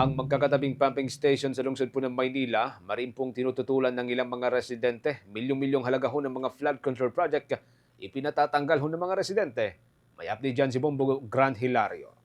Ang magkakatabing pumping station sa lungsod po ng Maynila, marin pong tinututulan ng ilang mga residente. Milyong-milyong halaga ho ng mga flood control project, ipinatatanggal ho ng mga residente. May update dyan si Bombo Grand Hilario.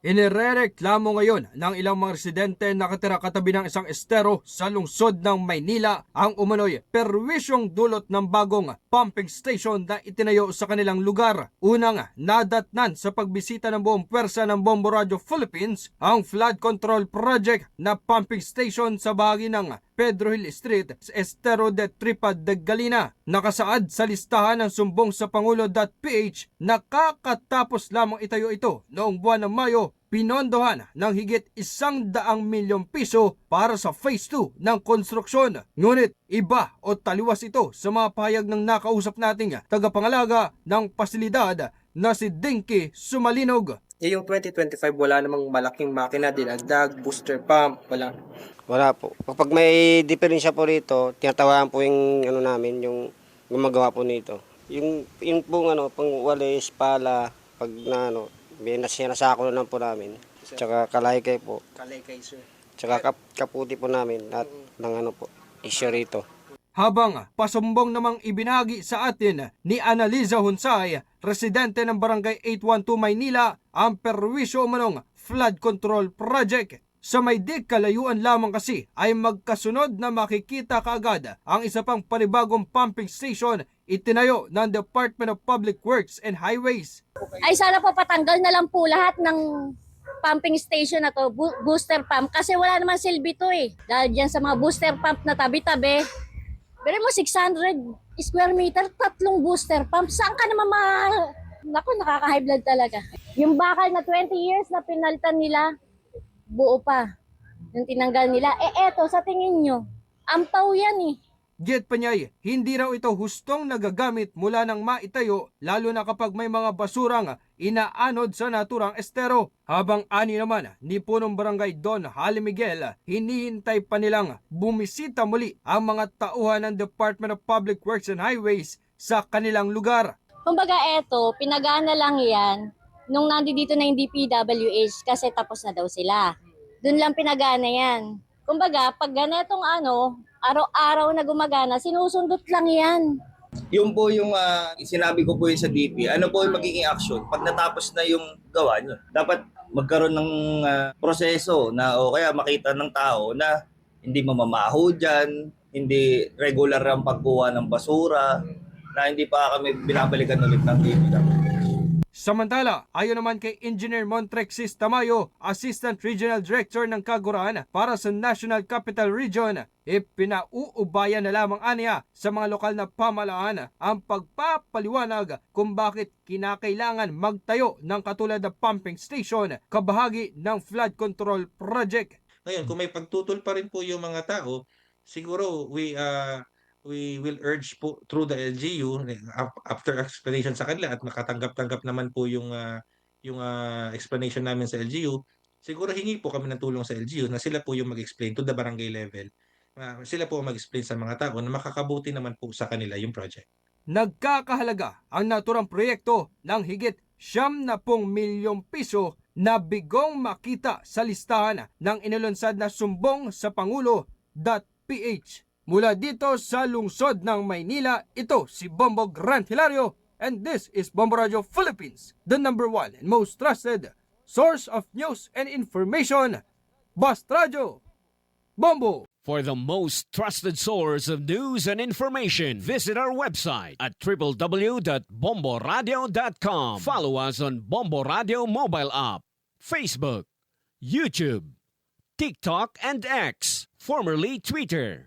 Inirereklamo ngayon ng ilang mga residente na nakatira katabi ng isang estero sa lungsod ng Maynila ang umano'y perwisyong dulot ng bagong pumping station na itinayo sa kanilang lugar. Unang nadatnan sa pagbisita ng buong pwersa ng Bombo Radio Philippines ang flood control project na pumping station sa bahagi ng Pedro Hill Street Estero de Tripa de Galina. Nakasaad sa listahan ng sumbong sa Pangulo.ph na kakatapos lamang itayo ito noong buwan ng Mayo pinondohan ng higit isang daang milyong piso para sa phase 2 ng konstruksyon. Ngunit iba o taliwas ito sa mga pahayag ng nakausap nating tagapangalaga ng pasilidad na si Dinky Sumalinog. Yung 2025, wala namang malaking makina, dinagdag, booster pump, wala. Wala po. Kapag may diferensya po rito, tinatawagan po yung ano namin, yung gumagawa po nito. Yung, yung pong ano, pang walis, pala, pag na ano, may nasinasako na po namin. Tsaka kalaykay po. Kalay kay sir. Tsaka kap, kaputi po namin at ng ano po, issue rito. Habang pasumbong namang ibinagi sa atin ni Analiza Hunsay, residente ng Barangay 812 Maynila, ang perwisyo manong flood control project. Sa may kalayuan lamang kasi ay magkasunod na makikita kaagad ang isa pang panibagong pumping station itinayo ng Department of Public Works and Highways. ay sana po patanggal na lang po lahat ng pumping station na to, booster pump, kasi wala naman silbi to eh. Dahil dyan sa mga booster pump na tabi-tabi, pero mo 600 square meter, tatlong booster pump, saan ka naman ma... Naku, nakaka-high blood talaga. Yung bakal na 20 years na pinalitan nila, buo pa. Yung tinanggal nila, eh eto, sa tingin nyo, ampaw yan eh. Get pa niya, hindi raw ito hustong nagagamit mula nang maitayo lalo na kapag may mga basurang inaanod sa naturang estero. Habang ani naman ni punong barangay Don Hali Miguel, hinihintay pa nilang bumisita muli ang mga tauhan ng Department of Public Works and Highways sa kanilang lugar. Kumbaga eto, pinagana lang yan nung nandito na yung DPWH kasi tapos na daw sila. Doon lang pinagana yan. Kumbaga, pag ganetong ano, araw-araw na gumagana, sinusundot lang yan. Yung po yung ah, sinabi ko po yun sa DP, ano po yung magiging action pag natapos na yung gawa nyo. Dapat magkaroon ng ah, proseso na o kaya makita ng tao na hindi mamamaho dyan, hindi regular ang pagkuha ng basura, na hindi pa kami binabalikan ulit ng DPWH. Samantala, ayon naman kay Engineer Montrexis Tamayo, Assistant Regional Director ng Kaguraan para sa National Capital Region, ipinauubayan na lamang aniya sa mga lokal na pamalaan ang pagpapaliwanag kung bakit kinakailangan magtayo ng katulad na pumping station kabahagi ng flood control project. Ngayon, kung may pagtutol pa rin po yung mga tao, siguro we uh, we will urge po through the LGU af- after explanation sa kanila at nakatanggap-tanggap naman po yung uh, yung uh, explanation namin sa LGU, siguro hingi po kami ng tulong sa LGU na sila po yung mag-explain to the barangay level. Uh, sila po ang mag-explain sa mga tao na makakabuti naman po sa kanila yung project. Nagkakahalaga ang naturang proyekto ng higit siyam na pong milyong piso na bigong makita sa listahan ng inilunsad na sumbong sa Pangulo.ph. Mula dito sa lungsod ng Maynila, ito si Bombo Grant Hilario and this is Bombo Radio Philippines, the number one and most trusted source of news and information. Bast Radio, Bombo! For the most trusted source of news and information, visit our website at www.bomboradio.com. Follow us on Bombo Radio mobile app, Facebook, YouTube, TikTok, and X, formerly Twitter.